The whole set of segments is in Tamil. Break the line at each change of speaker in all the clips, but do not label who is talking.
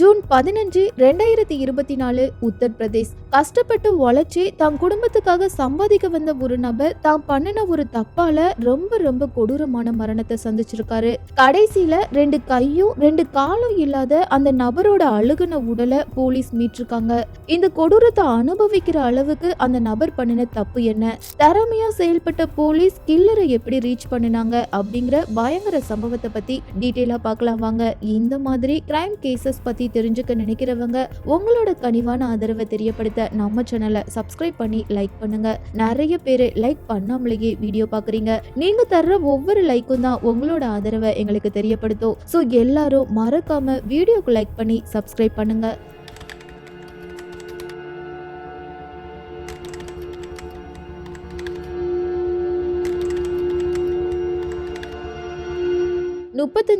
June பதினஞ்சு ரெண்டாயிரத்தி இருபத்தி நாலு உத்தரப்பிரதேஷ். கஷ்டப்பட்டு உழைச்சி தன் குடும்பத்துக்காக சம்பாதிக்க வந்த ஒரு நபர் தான் பண்ணின ஒரு தப்பால ரொம்ப ரொம்ப கொடூரமான மரணத்தை சந்திச்சிருக்காரு. கடைசியில ரெண்டு கையும் ரெண்டு காலும் இல்லாத அந்த நபரோட அழுகுன உடலை போலீஸ் மீட்டிருக்காங்க இந்த கொடூரத்தை அனுபவிக்கிற அளவுக்கு அந்த நபர் பண்ணின தப்பு என்ன? திறமையா செயல்பட்ட போலீஸ் கில்லரை எப்படி ரீச் பண்ணினாங்க? அப்படிங்கிற பயங்கர சம்பவத்தை பத்தி டீட்டெயிலா பார்க்கலாம் வாங்க. இந்த மாதிரி கிரைம் கேசஸ் பத்தி தெரிஞ்சுக்க நினைக்கிறவங்க உங்களோட கனிவான ஆதரவை தெரியப்படுத்த நம்ம சேனலை சப்ஸ்கிரைப் பண்ணி லைக் பண்ணுங்க. நிறைய பேர் லைக் பண்ணாமலேயே வீடியோ பாக்குறீங்க. நீங்க தர்ற ஒவ்வொரு லைக்கும் தான் உங்களோட ஆதரவை எங்களுக்கு தெரியப்படுத்தும். ஸோ எல்லாரும் மறக்காம வீடியோக்கு லைக் பண்ணி சப்ஸ்கிரைப் பண்ணுங்க.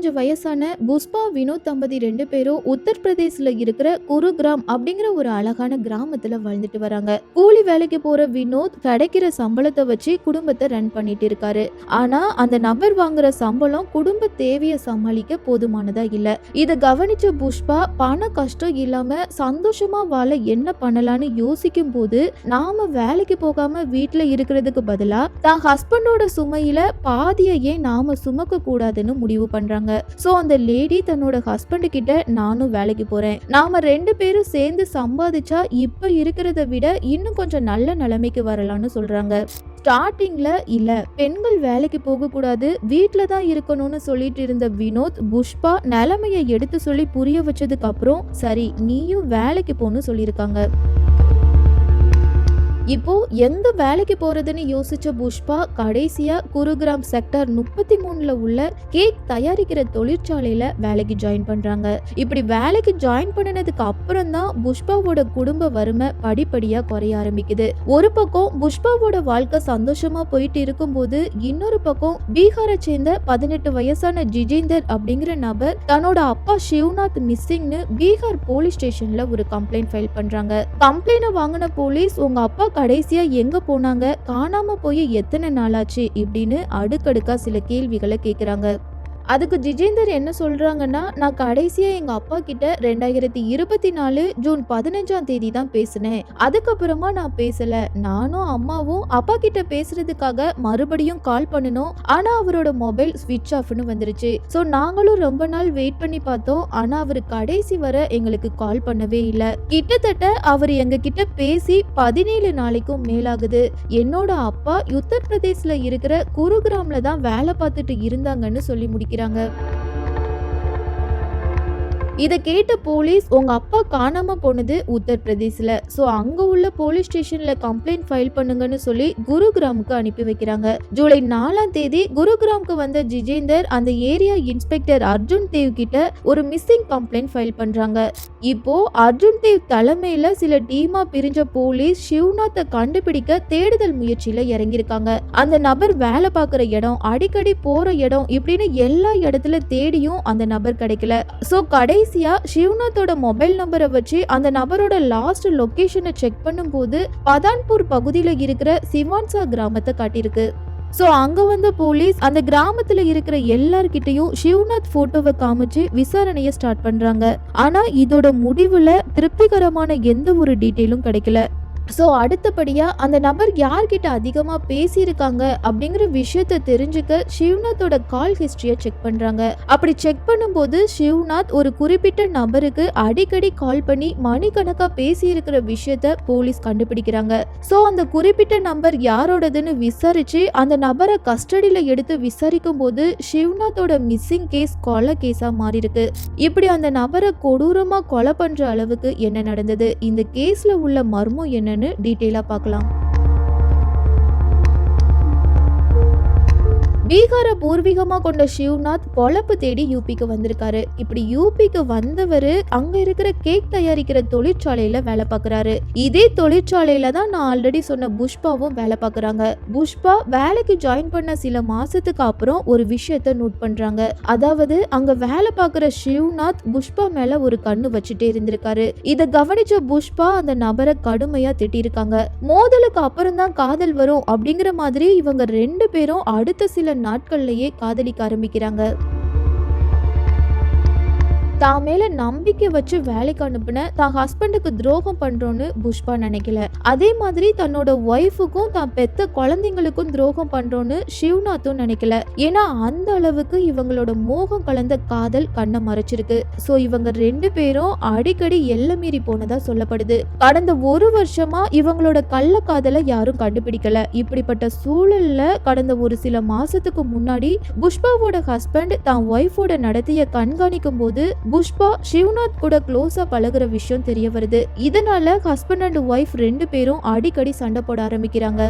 முப்பத்தஞ்சு வயசான புஷ்பா வினோத் தம்பதி ரெண்டு பேரும் உத்தரப்பிரதேசில் இருக்கிற குருகிராம் அப்படிங்கிற ஒரு அழகான கிராமத்துல வாழ்ந்துட்டு வராங்க. கூலி வேலைக்கு போற வினோத் கிடைக்கிற சம்பளத்தை வச்சு குடும்பத்தை ரன் பண்ணிட்டு இருக்காரு. ஆனா அந்த நபர் வாங்குற சம்பளம் குடும்ப தேவையை சமாளிக்க போதுமானதா இல்ல. இதை கவனிச்ச புஷ்பா பண கஷ்டம் இல்லாம சந்தோஷமா வாழ என்ன பண்ணலான்னு யோசிக்கும் போது நாம வேலைக்கு போகாம வீட்டுல இருக்கிறதுக்கு பதிலா தான் ஹஸ்பண்டோட சுமையில பாதியை ஏன் நாம சுமக்க கூடாதுன்னு முடிவு பண்றாங்க. சோ அந்த லேடி தன்னோட ஹஸ்பண்ட் கிட்ட நானும் வேலைக்கு போறேன். நாம ரெண்டு பேரும் சேர்ந்து சம்பாதிச்சா இப்ப இருக்கிறத விட இன்னும் கொஞ்சம் நல்ல நிலைமைக்கு வரலாம்னு சொல்றாங்க. ஸ்டார்டிங்ல இல்ல பெண்கள் வேலைக்கு போக கூடாது தான் இருக்கணும்னு சொல்லிட்டு இருந்த வினோத் புஷ்பா நிலைமையை எடுத்து சொல்லி புரிய வச்சதுக்கு அப்புறம் சரி நீயும் வேலைக்கு போன்னு சொல்லியிருக்காங்க. இப்போ எங்க வேலைக்கு போறதுன்னு யோசிச்ச புஷ்பா கடைசியா குருகிராம் செக்டர் முப்பத்தி மூணுல உள்ள கேக் தயாரிக்கிற தொழிற்சாலையில வேலைக்கு ஜாயின் பண்றாங்க. இப்படி வேலைக்கு ஜாயின் பண்ணினதுக்கு அப்புறம் தான் புஷ்பாவோட குடும்ப வறுமை படிப்படியா குறைய ஆரம்பிக்குது. ஒரு பக்கம் புஷ்பாவோட வாழ்க்கை சந்தோஷமா போயிட்டு இருக்கும்போது இன்னொரு பக்கம் பீகாரை சேர்ந்த பதினெட்டு வயசான ஜிஜேந்தர் அப்படிங்கிற நபர் தன்னோட அப்பா சிவ்நாத் மிஸ்ஸிங்னு பீகார் போலீஸ் ஸ்டேஷன்ல ஒரு கம்ப்ளைண்ட் ஃபைல் பண்றாங்க. கம்ப்ளைண்ட் வாங்கின போலீஸ் உங்க அப்பா கடைசியா எங்க போனாங்க? காணாம போய் எத்தனை நாளாச்சு? இப்படின்னு அடுக்கடுக்கா சில கேள்விகளை கேக்குறாங்க. அதுக்கு ஜிஜேந்தர் என்ன சொல்கிறாங்கன்னா நான் கடைசியாக எங்கள் அப்பா கிட்ட ரெண்டாயிரத்தி இருபத்தி நாலு ஜூன் பதினஞ்சாம் தேதி தான் பேசினேன். அதுக்கப்புறமா நான் பேசலை. நானும் அம்மாவும் அப்பா கிட்ட பேசுறதுக்காக மறுபடியும் கால் பண்ணணும் ஆனால் அவரோட மொபைல் ஸ்விட்ச் ஆஃப்னு வந்துருச்சு. ஸோ நாங்களும் ரொம்ப நாள் வெயிட் பண்ணி பார்த்தோம். ஆனால் அவர் கடைசி வரை எங்களுக்கு கால் பண்ணவே இல்லை. கிட்டத்தட்ட அவர் எங்க கிட்ட பேசி பதினேழு நாளைக்கும் மேலாகுது. என்னோட அப்பா உத்தரப்பிரதேசில் இருக்கிற குருகிராமில் தான் வேலை பார்த்துட்டு இருந்தாங்கன்னு சொல்லி இருக்கிறாங்க இதை கேட்ட போலீஸ் உங்க அப்பா காணாம போனது உத்தரப்பிரதேசில். ஸோ அங்க உள்ள போலீஸ் ஸ்டேஷன்ல கம்ப்ளைண்ட் ஃபைல் பண்ணுங்கன்னு சொல்லி குருகிராமுக்கு அனுப்பி வைக்கிறாங்க. ஜூலை நாலாம் தேதி குருகிராமுக்கு வந்த ஜிஜேந்தர் அந்த ஏரியா இன்ஸ்பெக்டர் அர்ஜுன் தேவ் கிட்ட ஒரு மிஸ்ஸிங் கம்ப்ளைண்ட் ஃபைல் பண்றாங்க. இப்போ அர்ஜுன் தேவ் தலைமையில சில டீமா பிரிஞ்ச போலீஸ் சிவ்நாத்தை கண்டுபிடிக்க தேடுதல் முயற்சியில இறங்கியிருக்காங்க. அந்த நபர் வேலை பார்க்குற இடம் அடிக்கடி போற இடம் இப்படின்னு எல்லா இடத்துல தேடியும் அந்த நபர் கிடைக்கல. ஸோ கடைசியா சிவ்நாத்தோட மொபைல் நம்பரை வச்சு அந்த நபரோட லாஸ்ட் லொகேஷனை செக் பண்ணும்போது பதான்பூர் பகுதியில் இருக்கிற சிவான்சா கிராமத்தை காட்டியிருக்கு. ஸோ அங்கே வந்த போலீஸ் அந்த கிராமத்தில் இருக்கிற எல்லார்கிட்டையும் சிவ்நாத் ஃபோட்டோவை காமிச்சு விசாரணையை ஸ்டார்ட் பண்ணுறாங்க ஆனால் இதோட முடிவில் திருப்திகரமான எந்த ஒரு டீட்டெயிலும் கிடைக்கல. ஸோ அடுத்தபடியாக அந்த நபர் யார்கிட்ட அதிகமாக பேசியிருக்காங்க அப்படிங்கிற விஷயத்த தெரிஞ்சுக்க சிவ்நாத்தோட கால் ஹிஸ்ட்ரியை செக் பண்ணுறாங்க அப்படி செக் பண்ணும்போது சிவ்நாத் ஒரு குறிப்பிட்ட நபருக்கு அடிக்கடி கால் பண்ணி மணிக்கணக்காக பேசியிருக்கிற விஷயத்த போலீஸ் கண்டுபிடிக்கிறாங்க. ஸோ அந்த குறிப்பிட்ட நம்பர் யாரோடதுன்னு விசாரிச்சு அந்த நபரை கஸ்டடியில் எடுத்து விசாரிக்கும் போது சிவ்நாத்தோட மிஸ்ஸிங் கேஸ் கொலை கேஸாக மாறியிருக்கு. இப்படி அந்த நபரை கொடூரமாக கொலை பண்ணுற அளவுக்கு என்ன நடந்தது? இந்த கேஸில் உள்ள மர்மம் என்ன என்னென்னு டீட்டெயிலாக பார்க்கலாம். பீகாரை பூர்வீகமாக கொண்ட சிவ்நாத் பொழப்பு தேடி யூபிக்கு வந்திருக்காரு. இப்படி யூபிக்கு வந்தவர் அங்க இருக்கிற கேக் தயாரிக்கிற தொழிற்சாலையில வேலை பார்க்கறாரு. இதே தொழிற்சாலையில தான் நான் ஆல்ரெடி சொன்ன புஷ்பாவும் வேலை பார்க்குறாங்க. புஷ்பா வேலைக்கு ஜாயின் பண்ண சில மாசத்துக்கு அப்புறம் ஒரு விஷயத்த நோட் பண்றாங்க. அதாவது அங்க வேலை பார்க்குற சிவ்நாத் புஷ்பா மேல ஒரு கண்ணு வச்சுட்டே இருந்திருக்காரு. இதை கவனிச்ச புஷ்பா அந்த நபரை கடுமையா திட்டிருக்காங்க. மோதலுக்கு அப்புறம் தான் காதல் வரும் அப்படிங்கிற மாதிரி இவங்க ரெண்டு பேரும் அடுத்த சில நாட்கள்லயே காதலிக்க ஆரம்பிக்கிறாங்க. தான் மேல நம்பிக்கை வச்சு வேலைக்கு அனுப்புன தான் ஹஸ்பண்டுக்கு துரோகம் பண்றோன்னு புஷ்பா நினைக்கல. அதே மாதிரி தன்னோட ஒய்ஃபுக்கும் தான் பெத்த குழந்தைங்களுக்கும் துரோகம் பண்றோன்னு சிவ்நாத்தும் நினைக்கல. ஏன்னா அந்த அளவுக்கு இவங்களோட மோகம் கலந்த காதல் கண்ணை மறைச்சிருக்கு. சோ இவங்க ரெண்டு பேரும் அடிக்கடி எல்லை மீறி போனதா சொல்லப்படுது. கடந்த ஒரு வருஷமா இவங்களோட கள்ள காதலை யாரும் கண்டுபிடிக்கல. இப்படிப்பட்ட சூழல்ல கடந்த ஒரு சில மாசத்துக்கு முன்னாடி புஷ்பாவோட ஹஸ்பண்ட் தான் ஒய்ஃபோட நடத்திய கண்காணிக்கும் போது புஷ்பா சிவ்நாத் கூட க்ளோஸா பழகுற விஷயம் தெரிய வருது. இதனால ஹஸ்பண்ட் அண்ட் ஒய்ஃப் ரெண்டு பேரும் அடிக்கடி சண்டை போட ஆரம்பிக்கிறாங்க.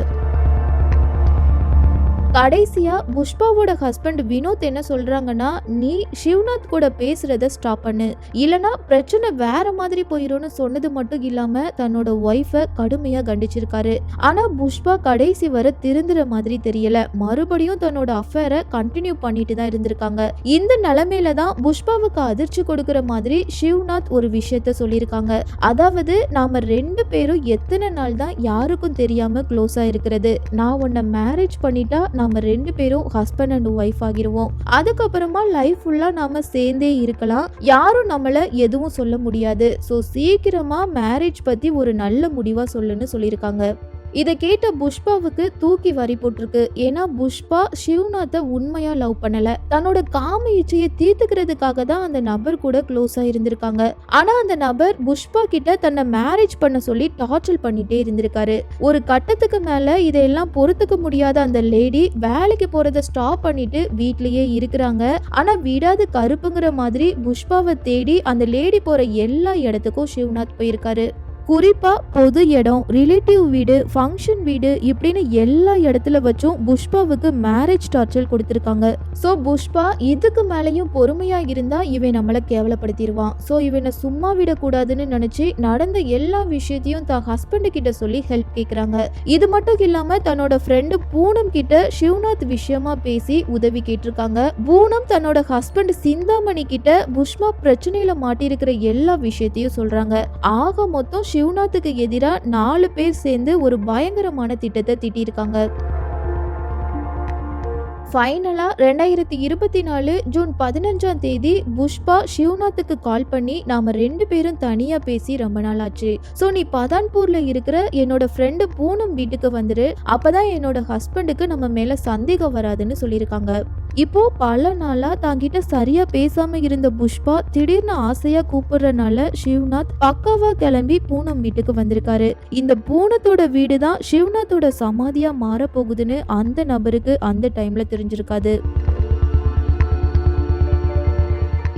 கடைசியா புஷ்பாவோட ஹஸ்பண்ட் வினோத் என்ன சொல்றாங்கன்னா நீ சிவ்நாத் கூட பேசுறத ஸ்டாப் பண்ணு. இல்லனா பிரச்சனை வேற மாதிரி போயிரும்னு சொன்னது மட்டும் இல்லாம தன்னோட ஒய்ஃபை கடுமையா கண்டிச்சிருக்காரு. ஆனா புஷ்பா கடைசி வரை திருந்துற மாதிரி தெரியல. மறுபடியும் தன்னோட அஃபேரை கண்டினியூ பண்ணிட்டு தான் இருந்திருக்காங்க. இந்த நிலைமையில தான் புஷ்பாவுக்கு அதிர்ச்சி கொடுக்கற மாதிரி சிவ்நாத் ஒரு விஷயத்த சொல்லியிருக்காங்க. அதாவது நாம ரெண்டு பேரும் எத்தனை நாள் தான் யாருக்கும் தெரியாம க்ளோஸா இருக்கிறது. நான் உன்னை மேரேஜ் பண்ணிட்டா நாம ரெண்டு பேரும் ஹஸ்பண்ட் அண்ட் ஒய்ஃப் ஆகிருவோம். அதுக்கப்புறமா லைஃப் ஃபுல்லா நாம சேர்ந்தே இருக்கலாம். யாரும் நம்மள எதுவும் சொல்ல முடியாது. ஸோ சீக்கிரமா மேரேஜ் பத்தி ஒரு நல்ல முடிவா சொல்லுன்னு சொல்லியிருக்காங்க. இதை கேட்ட புஷ்பாவுக்கு தூக்கி வரி போட்டிருக்கு. ஏன்னா புஷ்பா சிவ்நாத்தை உண்மையா லவ் பண்ணல. தன்னோட காம இச்சையை தீர்த்துக்கிறதுக்காக தான் அந்த நபர் கூட க்ளோஸா இருந்திருக்காங்க. ஆனா அந்த நபர் புஷ்பா கிட்ட தன்னை மேரேஜ் பண்ண சொல்லி டார்ச்சர் பண்ணிட்டே இருந்திருக்காரு. ஒரு கட்டத்துக்கு மேல இதையெல்லாம் பொறுத்துக்க முடியாத அந்த லேடி வேலைக்கு போறத ஸ்டாப் பண்ணிட்டு வீட்லயே இருக்கிறாங்க. ஆனா விடாது கருப்புங்கிற மாதிரி புஷ்பாவை தேடி அந்த லேடி போற எல்லா இடத்துக்கும் சிவ்நாத் போயிருக்காரு. குறிப்பாக பொது இடம் ரிலேட்டிவ் வீடு ஃபங்க்ஷன் வீடு இப்படின்னு எல்லா இடத்துல வச்சும் புஷ்பாவுக்கு மேரேஜ் டார்ச்சர் கொடுத்துருக்காங்க. ஸோ புஷ்பா இதுக்கு மேலேயும் பொறுமையாக இருந்தால் இவன் நம்மளை கேவலப்படுத்திடுவான் ஸோ இவனை சும்மா விடக்கூடாதுன்னு நினச்சி நடந்த எல்லா விஷயத்தையும் தான் ஹஸ்பண்டு கிட்ட சொல்லி ஹெல்ப் கேட்குறாங்க இது மட்டும் இல்லாமல் தன்னோட ஃப்ரெண்டு பூனம் கிட்ட சிவ்நாத் விஷயமா பேசி உதவி கேட்டிருக்காங்க. பூனம் தன்னோட ஹஸ்பண்ட் சிந்தாமணி கிட்ட புஷ்பா பிரச்சனையில மாட்டியிருக்கிற எல்லா விஷயத்தையும் சொல்றாங்க. ஆக மொத்தம் சிவநாத்துக்கு எதிராக நாலு பேர் சேர்ந்து ஒரு பயங்கரமான திட்டத்தை திட்டியிருக்காங்க. ஃபைனலாக ரெண்டாயிரத்தி இருபத்தி நாலு ஜூன் பதினஞ்சாம் தேதி புஷ்பா சிவநாத்துக்கு கால் பண்ணி நாம் ரெண்டு பேரும் தனியாக பேசி ரொம்ப நாள் ஆச்சு ஸோ நீ பதான்பூரில் இருக்கிற என்னோட ஃப்ரெண்டு பூனம் வீட்டுக்கு வந்துரு. அப்பதான் என்னோட ஹஸ்பண்டுக்கு நம்ம மேலே சந்தேகம் வராதுன்னு சொல்லியிருக்காங்க. இப்போ பல நாளா தாங்கிட்ட சரியா பேசாம இருந்த புஷ்பா திடீர்னு ஆசையா கூப்பிடுறனால சிவ்நாத் பக்காவா கிளம்பி பூனம் வீட்டுக்கு வந்திருக்காரு. இந்த பூனத்தோட வீடு தான் சிவ்நாத்தோட சமாதியா மாற போகுதுன்னு அந்த நபருக்கு அந்த டைம்ல தெரிஞ்சிருக்காது.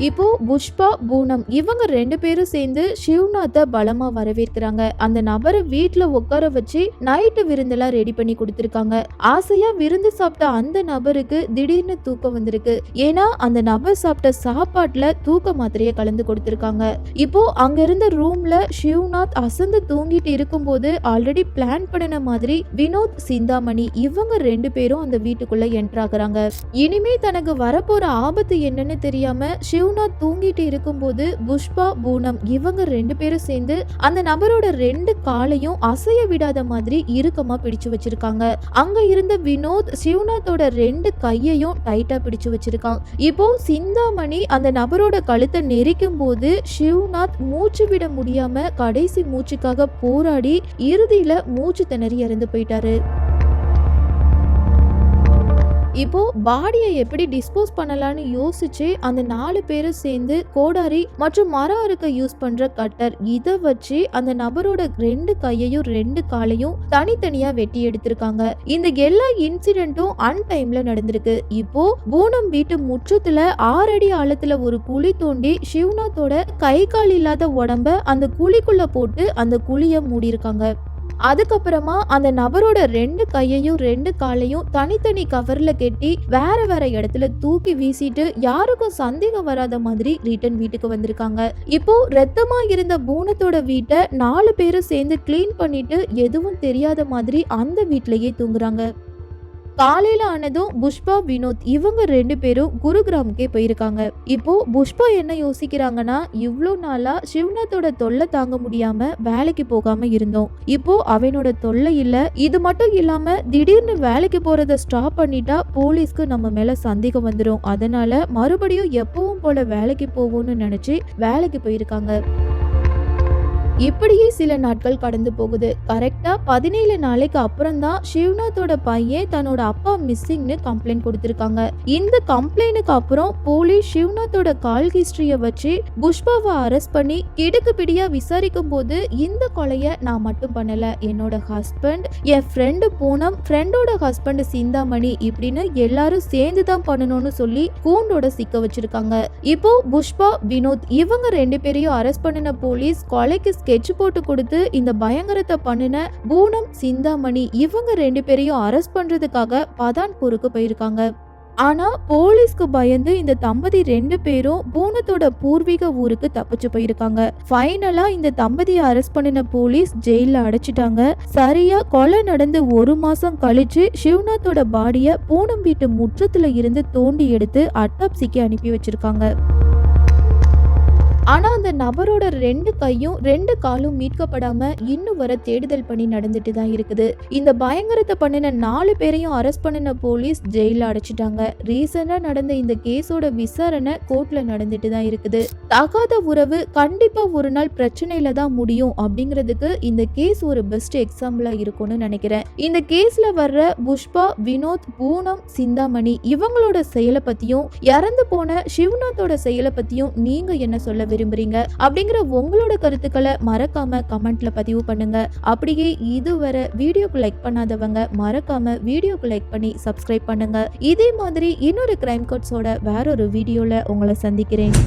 இப்போ புஷ்பா பூனம் இவங்க ரெண்டு பேரும் சேர்ந்து சிவ்நாத்தை பலமா வரவேற்கிறாங்க. அந்த நபரை வீட்டுல உட்கார வச்சு நைட்டு விருந்தெல்லாம் ரெடி பண்ணி கொடுத்துருக்காங்க. ஆசையா விருந்து சாப்பிட்ட அந்த நபருக்கு திடீர்னு தூக்கம் வந்திருக்கு. ஏன்னா அந்த நபர் சாப்பிட்ட சாப்பாட்டுல தூக்க மாத்திரைய கலந்து கொடுத்துருக்காங்க. இப்போ அங்க இருந்த ரூம்ல சிவ்நாத் அசந்து தூங்கிட்டு இருக்கும்போது ஆல்ரெடி பிளான் பண்ணின மாதிரி வினோத் சிந்தாமணி இவங்க ரெண்டு பேரும் அந்த வீட்டுக்குள்ள என்ட்ராகிறாங்க இனிமே தனக்கு வரப்போற ஆபத்து என்னன்னு தெரியாம சிவ்நாத் தூங்கிட்டு இருக்கும்போது புஷ்பா பூனம் இவங்க ரெண்டு பேரும் சேர்ந்து அந்த நபரோட ரெண்டு காலையும் அசைய விடாத மாதிரி இறுக்கமா பிடிச்சு வச்சிருக்காங்க. அங்க இருந்த வினோத் சிவநாத்தோட ரெண்டு கையையும் டைட்டா பிடிச்சு வச்சிருக்கான். இப்போ சிந்தாமணி அந்த நபரோட கழுத்தை நெரிக்கும் போது சிவநாத் மூச்சு விட முடியாம கடைசி மூச்சுக்காக போராடி இறுதியில மூச்சு திணறி இறந்து போயிட்டாரு. இப்போ பாடியை எப்படி டிஸ்போஸ் பண்ணலான்னு யோசிச்சு அந்த நாலு பேரும் சேர்ந்து கோடாரி மற்றும் மரம் அறுக்க யூஸ் பண்ற கட்டர் இதை வச்சு அந்த நபரோட ரெண்டு கையையும் ரெண்டு காலையும் தனித்தனியா வெட்டி எடுத்திருக்காங்க. இந்த எல்லா இன்சிடென்ட்டும் அன்டைம்ல நடந்திருக்கு. இப்போ பூனம் வீட்டு முற்றத்துல ஆறடி ஆழத்துல ஒரு குழி தோண்டி சிவ்நாத்தோட கை கால் இல்லாத உடம்ப அந்த குழிக்குள்ள போட்டு அந்த குழிய மூடியிருக்காங்க. அதுக்கப்புறமா அந்த நபரோட ரெண்டு கையையும் ரெண்டு காலையும் தனித்தனி கவர்ல கட்டி வேற வேற இடத்துல தூக்கி வீசிட்டு யாருக்கும் சந்தேகம் வராத மாதிரி ரிட்டன் வீட்டுக்கு வந்திருக்காங்க. இப்போ ரத்தமா இருந்த பூனத்தோட வீட்டை நாலு பேரும் சேர்ந்து க்ளீன் பண்ணிட்டு எதுவும் தெரியாத மாதிரி அந்த வீட்லயே தூங்குறாங்க. காலையில ஆனதும் புஷ்பா வினோத் இவங்க ரெண்டு பேரும் குருகிராமுக்கே போயிருக்காங்க. இப்போ புஷ்பா என்ன யோசிக்கிறாங்கன்னா இவ்வளோ நாளா சிவநாத்தோட தொல்லை தாங்க முடியாம வேலைக்கு போகாம இருந்தோம். இப்போ அவனோட தொல்லை இல்ல. இது மட்டும் இல்லாம திடீர்னு வேலைக்கு போறத ஸ்டாப் பண்ணிட்டா போலீஸ்க்கு நம்ம மேல சந்தேகம் வந்துடும் அதனால மறுபடியும் எப்பவும் போல வேலைக்கு போவோம்னு நினைச்சு வேலைக்கு போயிருக்காங்க. இப்படியே சில நாட்கள் கடந்து போகுது. கரெக்டா பதினேழு நாளைக்கு அப்புறம் தான் சிவநாத்தோட பையன் தன்னோட அப்பா மிஸ்ஸிங்னு கம்ப்ளைண்ட் கொடுத்திருக்காங்க. இந்த கம்ப்ளைண்ட்டுக்கு அப்புறம் போலீஸ் சிவநாத்தோட கால் ஹிஸ்டரிய வச்சு புஷ்பாவை அரெஸ்ட் பண்ணி கிடுக்கு பிடியா விசாரிக்கும் போது இந்த கொலைய நான் மட்டும் பண்ணல. என்னோட ஹஸ்பண்ட் என் ஃப்ரெண்டு பூனம் ஃப்ரெண்டோட ஹஸ்பண்ட் சிந்தாமணி இப்படின்னு எல்லாரும் சேர்ந்து தான் பண்ணணும்னு சொல்லி கூண்டோட சிக்க வச்சிருக்காங்க. இப்போ புஷ்பா வினோத் இவங்க ரெண்டு பேரையும் அரெஸ்ட் பண்ணின போலீஸ் கொலைக்கு ஸ்கெட்ச் போட்டு கொடுத்து இந்த பயங்கரத்தை பண்ணின பூனம் சிந்தாமணி இவங்க ரெண்டு பேரையும் அரெஸ்ட் பண்றதுக்காக பதான்பூருக்கு போயிருக்காங்க. ஆனா போலீஸ்க்கு பயந்து இந்த தம்பதி ரெண்டு பேரும் பூனத்தோட பூர்வீக ஊருக்கு தப்பிச்சு போயிருக்காங்க. ஃபைனலா இந்த தம்பதியை அரெஸ்ட் பண்ணின போலீஸ் ஜெயில அடைச்சிட்டாங்க. சரியா கொலை நடந்து ஒரு மாசம் கழிச்சு சிவநாத்தோட பாடிய பூனம் வீட்டு முற்றத்துல இருந்து தோண்டி எடுத்து அட்டாப்சிக்கு அனுப்பி வச்சிருக்காங்க. ஆனா அந்த நபரோட ரெண்டு கையும் ரெண்டு காலும் மீட்கப்படாம இன்னும் வர தேடுதல் பணி நடந்துட்டு தான் இருக்குது. இந்த பயங்கரத்தை பண்ணின நாலு பேரையும் அரெஸ்ட் பண்ணின போலீஸ் ஜெயில அடைச்சிட்டாங்க. ரீசெண்டா நடந்த இந்த கேஸோட விசாரணை கோர்ட்ல நடந்துட்டு தான் இருக்குது. தகாத உறவு கண்டிப்பா ஒரு நாள் பிரச்சனையில தான் முடியும் அப்படிங்கிறதுக்கு இந்த கேஸ் ஒரு பெஸ்ட் எக்ஸாம்பிளா இருக்கும்னு நினைக்கிறேன். இந்த கேஸ்ல வர்ற புஷ்பா வினோத் பூனம் சிந்தாமணி இவங்களோட செயலை பத்தியும் இறந்து போன சிவநாத்தோட செயலை பத்தியும் நீங்க என்ன சொல்ல விரும்புறீங்க அப்படிங்கிற உங்களோட கருத்துக்களை மறக்காம கமெண்ட்ல பதிவு பண்ணுங்க. அப்படியே இதுவரை வீடியோக்கு லைக் பண்ணாதவங்க மறக்காம வீடியோக்கு லைக் பண்ணி சப்ஸ்கிரைப் பண்ணுங்க. இதே மாதிரி இன்னொரு கிரைம் கோட்ஸோட வேற ஒரு வீடியோல உங்களை சந்திக்கிறேன்.